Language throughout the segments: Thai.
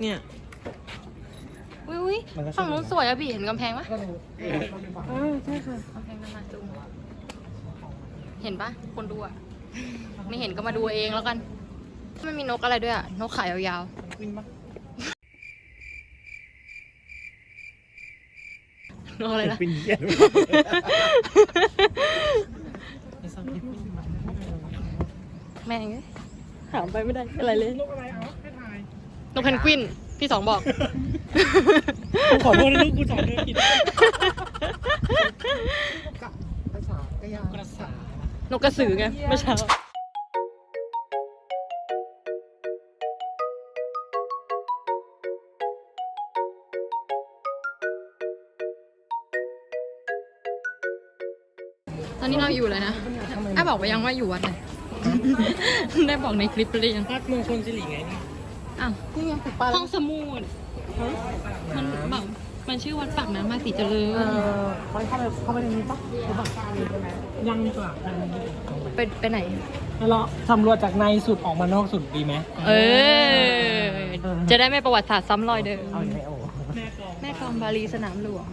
เนี่ยอุ้ยอุ้ยฝั่งนู้นสวยอะพี่เห็นกำแพงปะอ๋อใช่ค่ะกำแพงนั่นมาดูเห็นปะคนดูอะไม่เห็นก็มาดูเองแล้วกันมันมีนกอะไรด้วยอะนกขายยาววิ่งปะๆนกอะไรนะเป็นเหี้ยไอ้สักนิดแม่งเอ้ยถามไปไม่ได้อะไรเลยนกอะไรเอาให้ถ่าย นกเพนกวิน พี่สองบอก กูขอโทษนะลูกกูสอนเธอผิดกระสากระยากระสานกกระสือไงเมื่อเช้าตอนนี้เราอยู่เลยนะอ้าบอกไปยังว่าอยู่วัดไหน ได้บอกในคลิปไปหรือยังพัดมงคลสิริไงนี่ อ้าวนี่ไงห้องสมุดมันบอกมันชื่อวัดปากน้ำมาสีเจริญเออเขาเข้าไปเข้าไปในนี้ปะหรือเปล่ายังดีกว่าไปไปไหนแล้วเราสำรวจจากในสุดออกมานอกสุดดีไหมเออ จะได้ไม่ประวัติศาสตร์ซ้ำรอยเดิมเอาไม่โอ้แม่กองแม่กลองบาลีสนามหลวง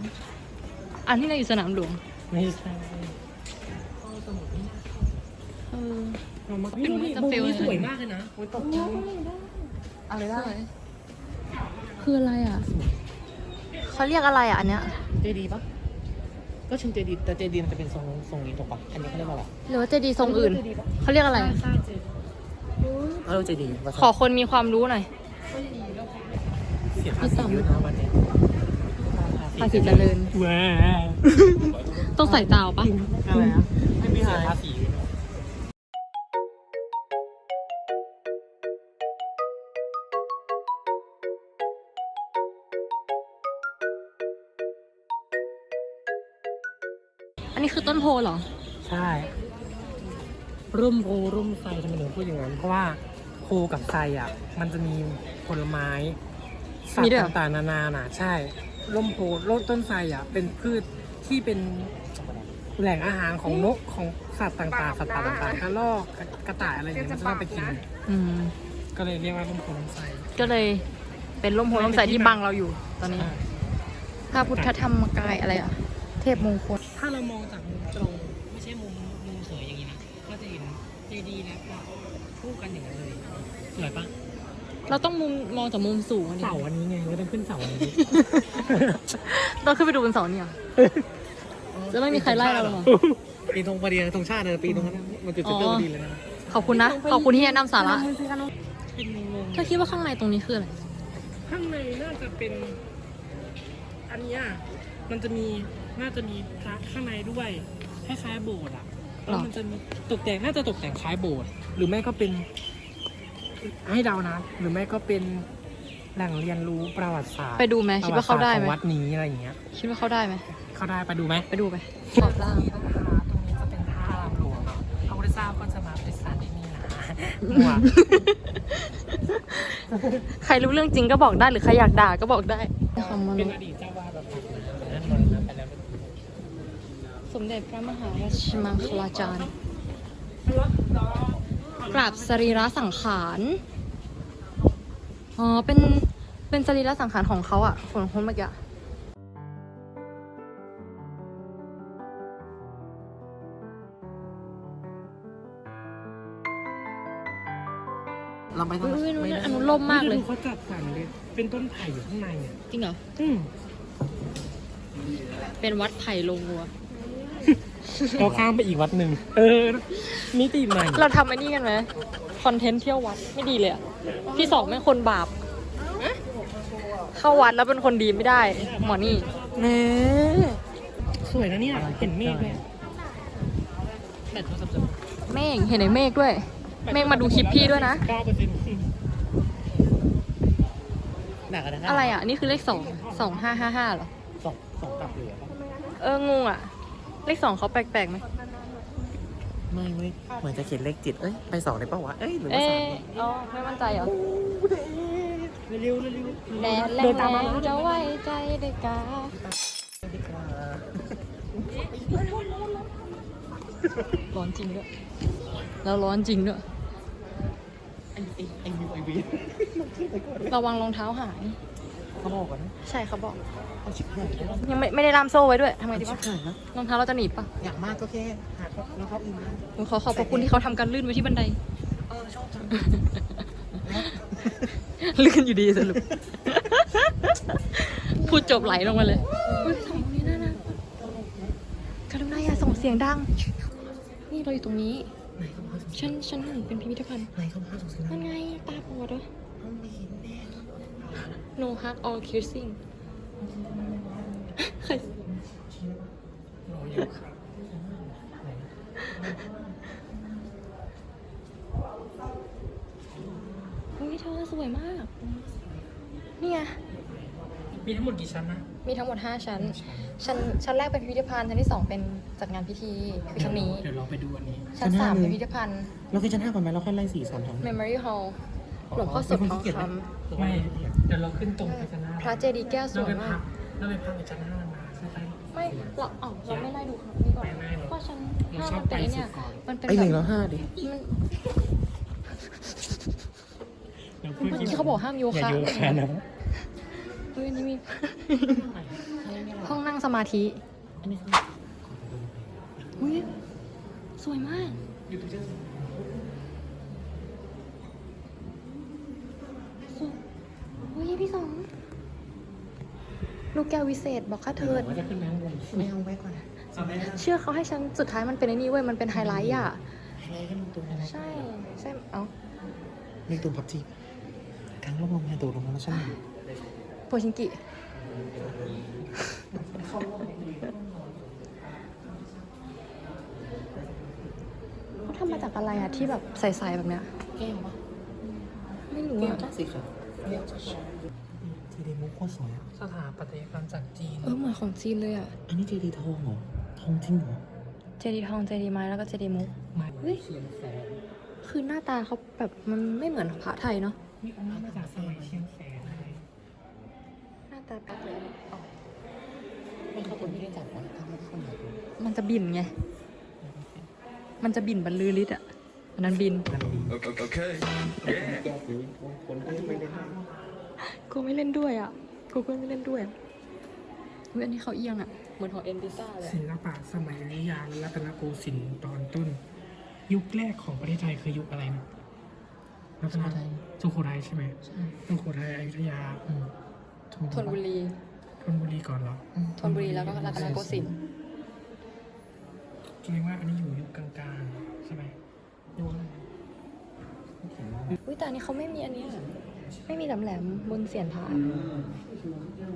อันที่เราอยู่สนามหลวงไม่ใช่เออเอามาเป็นมันจะมุมฟิลนี้เลยสวยมากเลยนะโอ้ยตกใจ อะไรสได้วยคืออะไรอะเขาเรียกอะไรอะอันเนี้ยเจดีปะก็ชื่อเจดีแต่เจดีมันจะเป็นทรงทรงนี้ถูกปะอันนี้เขาเรียกว่าอะไรหรือว่าเจดีย์ทรงอื่นเขาเรียกอะไรเออเจดีขอคนมีความรู้หน่อยเสียภาษีเยอะนะวันนี้ภาษีเจริญว้าต้องใส่ตาวปะอะไรนะไม่มีเสียภาษี นนี้คือต้นโพเหรอ ใช่ร่มโพร่มไทรทำไมถึงพูดอย่างนั้น เพราะว่าโพกับไทรอะ มันจะมีผลไม้สัตมีว์ด้วยเหรอต่างๆนานาน่ะ ใช่ ร่มโพร่มต้นไทรอะ เป็นพืชที่เป็นแหล่งอาหารของนกของสัตว์ต่างๆ สัตว์ป่าต่างๆกระรอกกระต่ายอะไรอย่างเงี้ยมันจะต้องไปกิน อืม ก็เลยเรียกว่าร่มโพร่มไทร ก็เลยเป็นร่มโพล่มใสที่บังเราอยู่ตอนนี้ พระพุทธธรรมกายอะไรอะ เทพมงคล ถ้าเรามองจากมุมตรง ไม่ใช่มุมมุมสวยอย่างนี้นะก็จะเห็นเจดีย์และพระคู่กันอย่างนั้นเลยสวยปะเราต้องมุมมองจากมุมสูงอันนี้เสาอันนี้ไงก็ต้องขึ้นเสาอันนี้ต้องขึ้นไปดูบนเสาเนี่ยเหรอจะไม่มีใครไล่เราหรอ ปีนธงพอดีนะธงชาตินะปีนธงนั้นมันจุดจุดเริ่มพอดีเลยนะขอบคุณนะ ขอบคุณที่แนะนำสาระเป็นงงเธอคิดว่าข้างในตรงนี้คืออะไร ข้างในน่าจะเป็น อันเนี้ยมันจะมี น่าจะมีพระข้างในด้วยคล้ายๆโบสถ์อะแล้วมันจะมีตกแต่งน่าจะตกแต่งคล้ายโบสถ์หรือไม่ก็เป็นให้เดานะ หรือไม่ก็เป็นแหล่งเรียนรู้ประวัติศาสตร์ไปดูไหมคิดว่าเขาได้ไหมประวัติศสตร์ของวัดนี้อะไรอย่างเงี้ยคิดว่าเขาได้ไหมเข้าได้ไปดูไหมไปดูไปขอบล่างตรงนี้นะคะตรงนี้จะเป็นท่ารามหลวงเนาะพระพุทธเจ้าก็จะมาปฏิสถานที่นี่นะมั่วใครรู้เรื่องจริงก็บอกได้หรือใครอยากด่าก็บอกได้คำมาเป็นรู้อดีตเจ้าวาดแบบนั้นมรณะไปแล้ว สมเด็จพระมหาราชมังคลาจารย์กราบสรีระสังขาร อ๋อ เป็น เป็นสรีระสังขารของเขาอะคนคนเมื่อกี้อะเราไปทางอุ้ยอุ้ยอันนู้นล่มมากเลย เขาจัดสรรเลย เป็นต้นไผ่อยู่ข้างในอะจริงเหรอ อืมเป็นวัดไผ่ลงวัว เราข้ามไปอีกวัดหนึ่ง เออ มิติใหม่ เราทำไอ้นี่กันไหมคอนเทนต์เที่ยววัดไม่ดีเลยอะพี่สองเป็นคนบาป เข้าวัดแล้วเป็นคนดีไม่ได้ หมอนี่เน่สวยนะเนี่ย เห็นเมฆเลยแบตโทรศัพท์จะเมฆเห็นไอ้เมฆด้วย เมฆมาดูคลิปพี่ด้วยนะเก้าเปอร์เซ็นต์หนักอะนะอะไรอะ นี่คือเลขสองสองห้าห้าห้าเหรอ สองสองกลับเหลือปะเอองงอะ เลขสองเขาแปลกๆไหมไม่ไม่เหมือนจะเขียนเลขจิตเอ้ยไปสองได้ปะวะเอ้ยหรือว่าเอ๊สามะอ๋อไม่มั่นใจเหรอเร็วเร็วเร็วแดดแรเดินตามมางๆจะไว้ใจได้การ้อนจริงด้วยแล้วร้อนจริงด้วยไอ้ไอ้ไอ้วิวไอ้วีมันขึ้นไปก่อนระวังรองเท้าหาย เขาบอกก่อนนะใช่เขาบอก เอาชิบหายแล้วยังไม่ไม่ได้ล่ามโซ่ไว้ด้วยทำไงดีชิวะบหายแล้วรองเท้าเราจะหนีบปะอย่างมากก็แค่หาแล้วเขาอื่นมาหนูขอขอบพระคุณที่เขาทำการลื่นไว้ที่บันได เออชอบจังลื่นอยู่ดีสรุป พูดจบไหลลงมาเลยเฮ้ยสองคนนี้น่ารักกรุณาอย่าส่งเสียงดัง นี่เราอยู่ตรงนี้ ไหนเขาพาสงสัยฉันฉันเห็นเป็นพิพิธภัณฑ์ไหนเขาพาสงสัยนั่นไงตาบอดเหรอเขาไม่เห็นแน่ No hug or kissing ใครรออยู่ครับอุ้ยเธอสวยมาก นี่ไง มีทั้งหมดกี่ชั้นนะ มีทั้งหมด 5 ชั้น ชั้น ชั้นแรกเป็นพิพิธภัณฑ์ ชั้นที่ 2 เป็นจัดงานพิธีคือชั้นนี้ เดี๋ยวเราไปดูอันนี้ ชั้น 3 เป็นพิพิธภัณฑ์ เราคือชั้นห้าก่อนไหมเราค่อยไล่สี่สามทำ Memory Hall หลวงพ่อสดทองคไม่เดี๋ยวเราขึ้นตรงไปชั้นห้าำพระเจดีย์แก้วสเราวยไปมาพักกเราไปพักในชั้นห้ามาใช่ไหมไม่เราอ๋อเราไม่ไล่ดูครับนี่ก่อนไม่ไม่หรอกเพราะชั้นเราห้าชอมับนเป็นไอ้เนี่ยไปสุดก่อนมันเป็นไอ้หนึ่งแบแล้บวห้าดิมันเดี๋ยวเมื่อกี้เขาบอกห้ามโยอย่าคะโยคะนะเฮ้ยอันนี้มีห้องนั่งสมาธิอันนี้คืออุ้ยสวยมาก อยู่ตรงนี้ สวยอุ้ยพี่สอง ลูกแก้ววิเศษบอกค่าเทิดว่าจะขึ้นไปข้างบนไม่เอาไว้ก่อนเอาไหมเชื่อเขาให้ฉันสุดท้ายมันเป็นไอ้นี่เว้ยมันเป็นไฮไลท์อะอะไรก็มันตัวอะไรใช่ใช่เอ้ามีตัวพับจีครั้งลงลงมาตัวลงมาแล้วใช่ไหมโพชิงกิเขาทำมาจากอะไรอะที่แบบใสๆแบบเนี้ยแก้วปะไม่รู้แก้วอะจ้าสิครับแก้วจ้าทีดีมุก โคตรสวยอะสถาปัตยกรรมจากจีน เออเหมือนของจีนเลยอะอันนี้ทีดีทองเหรอ ทองจริงเหรอเจดีย์ทองเจดีย์ไม้แล้วก็เจดีย์มุกไม้เฮ้ย เชียงแสนคือหน้าตาเขาแบบมันไม่เหมือนพระไทยเนาะมีองค์นี้มาจากสมัยเชียงแสนเลยหน้าตาแปลกเลยไม่เขาคนไม่ได้จับนะทำไมเขาหนาตัวมันจะบินไง มันจะบินบรรลือฤทธิ์อะอันนั้นบิน Okay. Yeah. แก้วนี้คนไม่ไม่ได้กูไม่เล่นด้วยอะ กูก็ไม่เล่นด้วยอะเฮ้ยอันนี้เขาเอียงอะ เหมือนของเอ็นพิซ่าเลยศิลปะสมัยอยุธยาและรัตนโกสินทร์ตอนต้น ยุคแรกของประเทศไทยคือยุคอะไรนะรัตนสุโขทัยใช่ไหมใช่สุโขทัยอยุธยาอืมทนบุรีธนบุรีก่อนเหรอทนบุรีแล้วก็รัตนโกสินทร์แสดงว่าอันนี้อยู่ยุคกลางๆใช่ไหมยุคอะไรอุ้ยแต่อันนี้เขาไม่มีอันเนี้ย ไม่มีแหลมๆบนเสียนพระกล้าว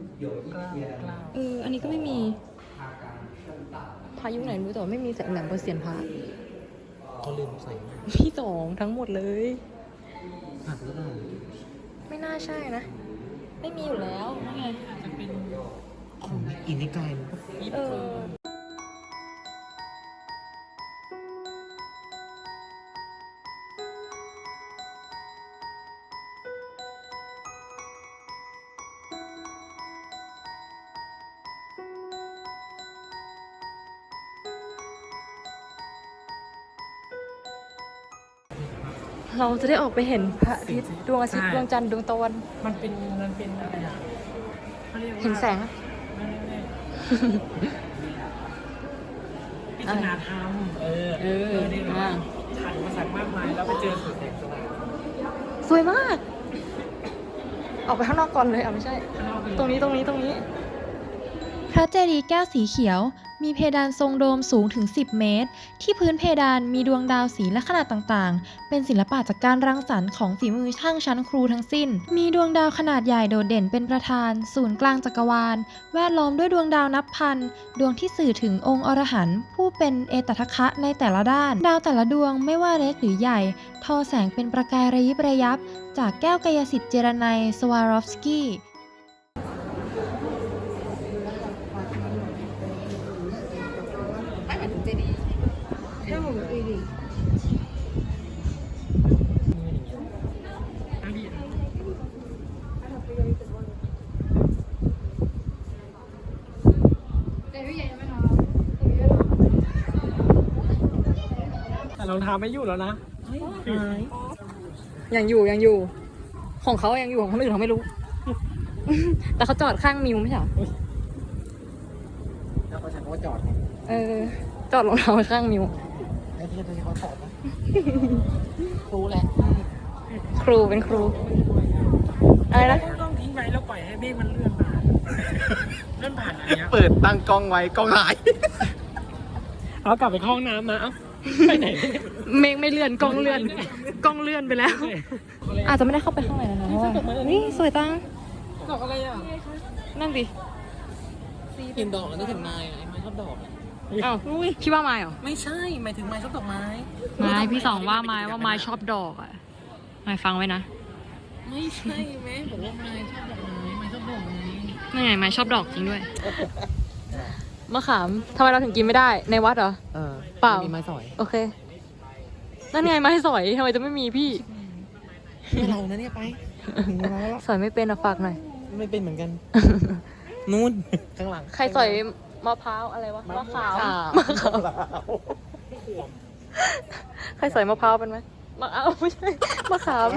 กล้าวเออ อันนี้ก็ไม่มีพายุคไหนไม่รู้แต่ว่าไม่มีแหลมบนเสียนพระเขาลืมใส่พี่สองทั้งหมดเลยหักหรือเปล่าไม่น่าใช่นะ ไม่มีอยู่แล้วนั่นไงอาจจะเป็นของอินนิกายมันก็เออ เราจะได้ออกไปเห็นพระอาทิตย์ดวงอาทิตย์ดวงจันทร์ดวงตะวัน มันเป็นมันเป็นอะไรอะขารียกว่าเห็นแสงอะ ไม่ไม่ไม่พิจารณาธรรมเออเออนี่อ่า ผ่านอุปสรรคมากมาย แล้วไปเจอสุดแสงสว่างสวยมาก ออกไปข้างนอกก่อนเลยอะไม่ใช่ ข้างนอกเป็นตรงนี้ตรงนี้ตรงนี้ พระเจดีย์แก้วสีเขียว มีเพดานทรงโดมสูงถึง 10 เมตร ที่พื้นเพดานมีดวงดาวสีและขนาดต่างๆ เป็นศิลปะจากการรังสรรค์ของฝีมือช่างชั้นครูทั้งสิ้น มีดวงดาวขนาดใหญ่โดดเด่นเป็นประธาน ศูนย์กลางจักรวาล แวดล้อมด้วยดวงดาวนับพัน ดวงที่สื่อถึงองค์อรหันต์ผู้เป็นเอตทัคคะในแต่ละด้าน ดาวแต่ละดวงไม่ว่าเล็กหรือใหญ่ ทอแสงเป็นประกายระยิบระยับ จากแก้วกายสิทธิ์เจรไนสวารอฟสกี้ อันนี้แต่รองเท้าไม่อยู่แล้วนะหายยังอยู่ยังอยู่ ของเขายังอยู่ของคนอื่นเขาไม่รู้ แต่เขาจอดข้างมิวไม่ใช่เหรอ แล้วเขาใช้คำว่าจอดไงเออ จอดรองเท้าไว้ข้างมิว ไอ้ที่จะใช้คำว่าถอดนะรู้แหละครูเป็นครู อะไรนะต้องทิ้งไว้แล้วปล่อยให้เมฆมันเลื่อนผ่านเลื่อนผ่านอะไรเงี้ยเปิดตั้งกล้องไว้กล้องหายเอากลับไปเข้าห้องน้ำมาเอ้าไปไหนเนี่ยเมฆไม่เลื่อนกล้องเลื่อนกล้องเลื่อนไปแล้ว อาจจะไม่ได้เข้าไปข้างในแล้วนะเพราะว่านี่สวยจังดอกอะไรอะนั่นสิเห็นดอกแล้วนึกถึงนายไอ้ไม้ชอบดอกอ้าวพี่ว่าไม้เหรอ ไม่ใช่ หมายถึงไม้ชอบดอกไม้ไม้พี่สองว่าไม้ว่าไม้ชอบดอกอะไม้ฟังไว้นะ ไม่ใช่แม่บอกว่าไม้ชอบดอกไม้ไม้ชอบดอกไม้นี่ไงไม้ชอบดอกจริงด้วย มะขามทำไมเราถึงกินไม่ได้ ในวัดเหรอ เออเปล่า มีไม้สอย โอเค นั่นไงไม้สอยทำไมจะไม่มีพี่ไม่เรานะเนี่ยไปถึงเวลาแล้วสอยไม่เป็นอะฝากหน่อย ไม่เป็นเหมือนกัน นู่นข้างหลัง ใครสอย มะพร้าวอะไรวะมะขามมะขามใครสอยมะพร้าวเป็นไหมมะเอาไม่ใช่มะขาม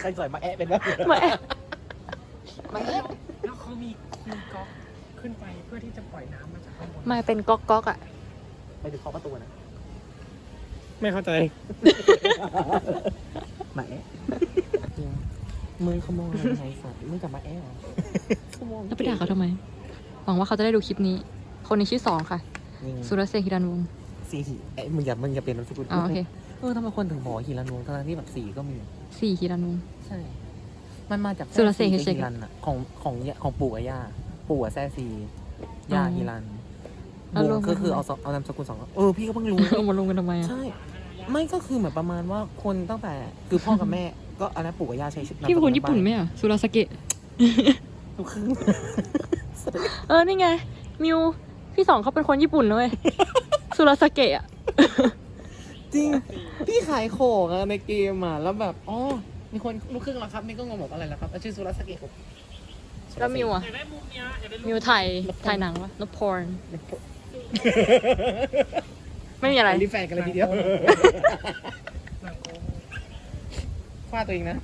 ใครสอยมาแอะเป็นบ้างมาแอบมาแอะแล้วเขามีมีก๊อกขึ้นไปเพื่อที่จะปล่อยน้ำมาจากข้างบนมาเป็นก๊อกก๊อกอะไปถึงเคาะประตูนะไม่เข้าใจมาแอะมึงขโมยอะไรไงสัตว์มึงกลับมาแอะเหรอขโมยแล้วไปด่าเขาทำไม หวังว่าเขาจะได้ดูคลิปนี้ คนนี้ชื่อสองค่ะ นี่ไงสุรเสกฮิรันวงศ์สีหิเอ้ยมึงอย่ามึงอย่าเปลี่ยนนามสกุลอ๋อโอเคเออทำไมคนถึงบอกว่าฮิรันวงศ์ทั้งๆที่แบบสีก็มี สี่ฮิรันวงศ์ ใช่ มันมาจากสุรเสกแซ่เฉซียๆฮิรันอะของของย่าของปู่กับย่า ปู่อะแซ่ซีย่าอ๋อฮิรันเอาวรวงมก็คือกันเอาสองเอานามสกุลสองเออพี่ก็เพิ่งรู้ เอามาลงกันทำไมอะ ใช่ ไม่ก็คือเหมือนประมาณว่าคนตั้งแต่คือพ่อกับแม่ ก็อันนั้นปู่กับย่าใช้ชื่อนามสกุลพี่เป็นคนญี่ปุ่นไหมอะสุรสเกะลูกครึ่ง เออ นี่ไง มิว พี่สองเขาเป็นคนญี่ปุ่นนะเว้ยสุรสเกะอะจริง พี่ขายของอะในเกมอะแล้วแบบอ๋อมีคนลูกครึ่งแล้วครับนี่ก็งงบอกอะไรแล้วครับชื่อสุรสเกะแล้วมิวอะอยากได้มุมเนี้ยอยากได้รูปมิวไทยถ่ายหนังวะนพรไม่มีอะไรรีแฟนกันเลยทีเดียวฟาดตัวเองนะ